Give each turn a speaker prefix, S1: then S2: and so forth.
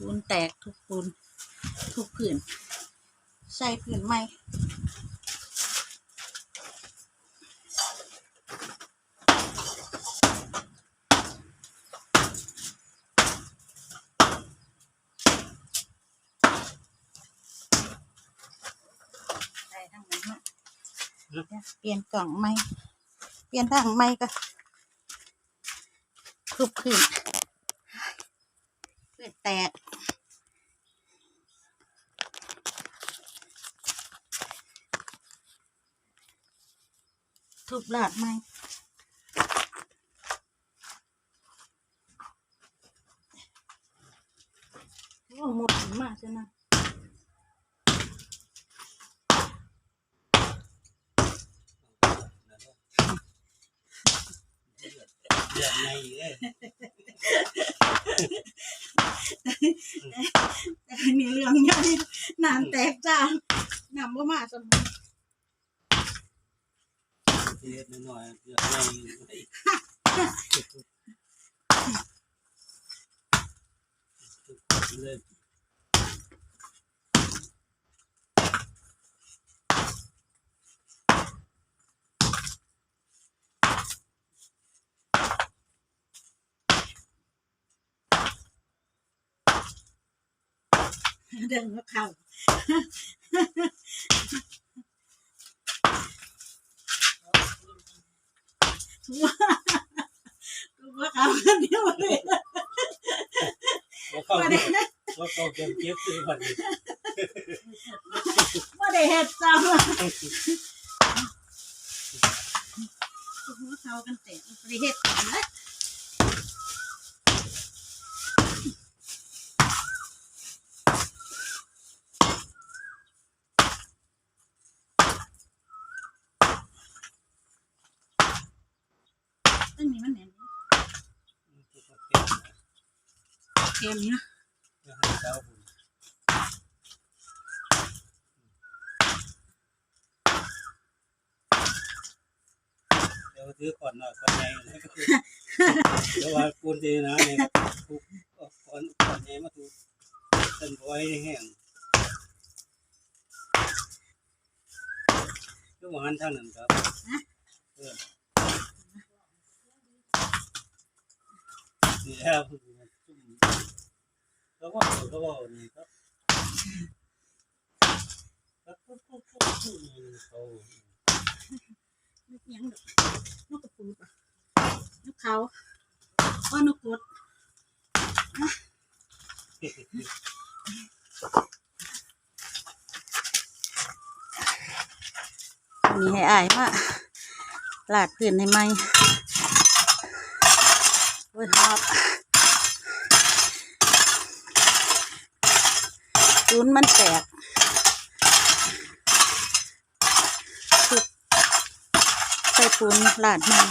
S1: ปูนแตกทุกปูนทุกผืนใส่ผืนใหม่ใส่ทั้งนั้นเปลี่ยนกล่องใหม่เปลี่ยนทางใหม่ก็ทุบผืนผืนแตก ทุบหลาดไหมโอ้หมดมากใช่ไหม
S2: เดือดในเอ้ย
S1: นี่เรื่องใหญ่น้ำแตกจ้าน้ำบ่มาสม
S2: เดื อดหน่อยเดือดในเลย
S1: เดินมาเข้า ว่าเขาคนเดียวเลย
S2: ว่าเข้าว่าเข้าเก็บเก็บซื้อบัตร
S1: ว่าได้เห็ดจ้าว่าเขากันเตะบ่ได้เห็ดกันนะ ต้นนี้มันแหนมเค็มนะ
S2: เจ้าผมเดี๋ยวซื้อก่อนหน่อยก่อนในนะก็คือเดี๋ยวว่าปูนดีนะเนี่ยก่อนก่อนในมาถูกต้นไว้แห้งก็หวานเท่านั้นครับ เออนี่แหละครับแล้วก็ก็ว่านี่ครับครับปุ๊บปุ๊บปุ๊บปุ๊บเขา
S1: นกยังดอกนกกระปูปะนกเขาอ้อนกกดมีให้อายมาลาดพื้นให้ไหม โอ้ยหอบจูนมันแตกทุบใส่ปูนลาดมัน